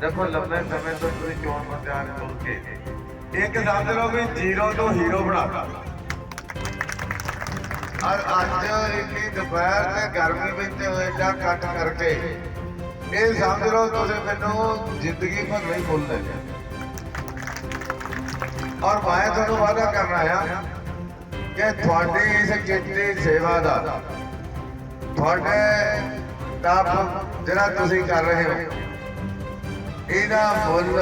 ਦੇਖੋ ਲੰਬੇ ਸਮੇਂ ਤੋਂ ਤੁਸੀਂ ਚੋਣ ਪ੍ਰਚਾਰ ਸੁਣ ਕੇ ਇੱਕ ਸਮਝ ਲਓ ਵੀ ਜ਼ੀਰੋ ਤੋਂ ਹੀਰੋ ਬਣਾਤਾ। ਔਰ ਅੱਜ ਇੰਨੀ ਦੁਪਹਿਰ ਤੇ ਗਰਮੀ ਵਿੱਚ ਐਡਾ ਕੱਟ ਕਰਕੇ ਇਹ ਸਮਝ ਲਓ ਤੁਸੀਂ ਮੈਨੂੰ ਜ਼ਿੰਦਗੀ ਭਰ ਨਹੀਂ ਭੁੱਲ ਔਰ ਮੈਂ ਤੁਹਾਨੂੰ ਵਾਅਦਾ ਕਰਨਾ ਆ ਕਿ ਤੁਹਾਡੀ ਇਸ ਕਿੰਨੀ ਸੇਵਾ ਦਾ ਤੁਹਾਡੇ ਕੰਮ ਜਿਹੜਾ ਤੁਸੀਂ ਕਰ ਰਹੇ ਹੋ ਇਹਦਾ ਮੁੱਲ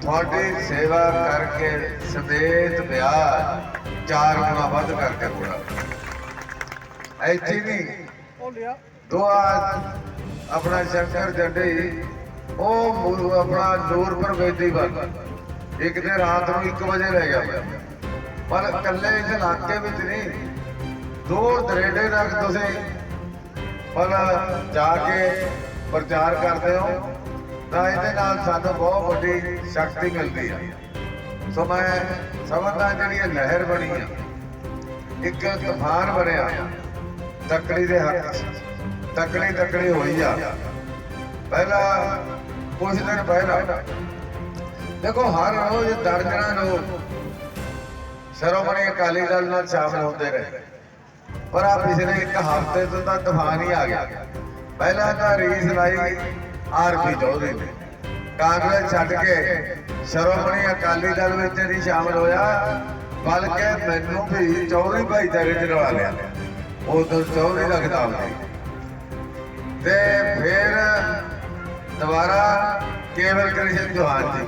ਤੁਹਾਡੀ ਸੇਵਾ ਕਰਕੇ ਸਮੇਤ ਵਿਆਹ ਚਾਰ ਗੁਣਾ ਵੱਧ ਕਰਕੇ ਹੋਣਾ? ਇੱਥੇ ਨਹੀਂ। ਦੁਆ ਆਪਣਾ ਸ਼ੰਕਰ ਜੱਡੀ ਉਹ ਮੁ- ਆਪਣਾ ਨੂਰਪੁਰ ਵੇਦੀ ਵੱਲ। ਇੱਕ ਦਿਨ ਰਾਤ ਨੂੰ 1 ਵਜੇ ਰਹਿ ਗਿਆ ਪਰ ਇਕੱਲੇ ਇਸ ਇਲਾਕੇ ਵਿੱਚ ਨਹੀਂ। ਦੂਰ ਦਰੇਡੇ ਤੱਕ ਤੁਸੀਂ। ਪਰ ਜਾ ਕੇ ਪ੍ਰਚਾਰ ਕਰਦੇ ਹੋ। ਤਾਂ ਇਹਦੇ ਨਾਲ ਸਾਨੂੰ ਬਹੁਤ ਵੱਡੀ ਸ਼ਕਤੀ ਮਿਲਦੀ ਹੈ ਸੋ ਮੈਂ ਸਮਝਦਾ ਜਿਹੜੀ ਇਹ ਲਹਿਰ ਬਣੀ ਆ, ਇੱਕ ਤੂਫਾਨ ਬਣਿਆ, ਤਕੜੀ ਦੇ ਹੱਕ ਤਕੜੀ ਤਕੜੀ ਹੋਈ ਆ। ਪਹਿਲਾਂ ਕੁਝ ਦਿਨ ਪਹਿਲਾਂ, ਦੇਖੋ ਹਰ ਰੋਜ਼ ਦਰਜਨਾਂ ਲੋਕ ਸ਼੍ਰੋਮਣੀ ਅਕਾਲੀ ਦਲ ਨਾਲ ਸ਼ਾਮਲ ਹੁੰਦੇ ਰਹੇ। ਪਰ ਆ ਪਿਛਲੇ ਇੱਕ ਹਫ਼ਤੇ ਤੋਂ ਤਾਂ ਤੂਫਾਨ ਹੀ ਆ ਗਿਆ। ਪਹਿਲਾਂ ਤਾਂ ਰੀਸ ਲਾਈ ਆਰਪੀ ਚੌਧਰੀ ਨੇ। ਕਾਂਗਰਸ ਛੱਡ ਕੇ ਸ਼੍ਰੋਮਣੀ ਅਕਾਲੀ ਦਲ ਵਿੱਚ ਨਹੀਂ ਸ਼ਾਮਲ ਹੋਇਆ, ਬਲਕਿ ਮੈਨੂੰ ਵੀ ਚੌਧਰੀ ਭਾਈਚਾਰੇ ਚ ਰਵਾ ਲਿਆ। ਉਦੋਂ ਚੌਧਰੀ ਦਾ ਖਿਤਾਬ ਸੀ। ਤੇ ਫਿਰ ਦੁਬਾਰਾ ਕੇਵਲ ਕ੍ਰਿਸ਼ਨ ਚੌਹਾਨ ਜੀ,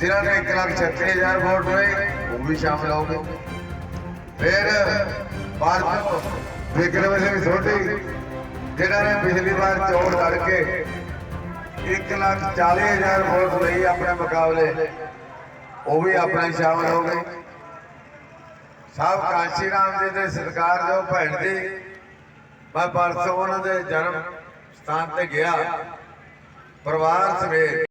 ਜਿਨ੍ਹਾਂ ਨੇ 1 ਲੱਖ 36000 ਵੋਟ ਹੋਏ ਉਹ ਵੀ ਸ਼ਾਮਲ ਹੋ ਗਏ। ਫਿਰ ਭਾਰਤ ਵਿਕਰਮ ਸਿੰਘ ਸੋਢੀ ਜਿਹੜਾ ਨੇ ਪਿਛਲੀ ਵਾਰ ਚੋਣ ਲੜ ਕੇ 1 ਲੱਖ 40000 ਵੋਟ ਲਈ ਆਪਣੇ ਮੁਕਾਬਲੇ, ਉਹ ਵੀ ਆਪਣੇ ਸ਼ਾਮਲ ਹੋ ਗਏ। ਸਾਹਿਬ ਕਾਂਸ਼ੀ ਰਾਮ ਜੀ ਦੇ ਸਤਿਕਾਰਯੋਗ ਭੈਣ ਜੀ। ਮੈਂ ਪਰਸੋਂ ਉਹਨਾਂ ਦੇ ਜਨਮ ਸਥਾਨ ਤੇ ਗਿਆ। ਪਰਿਵਾਰ ਸਮੇਤ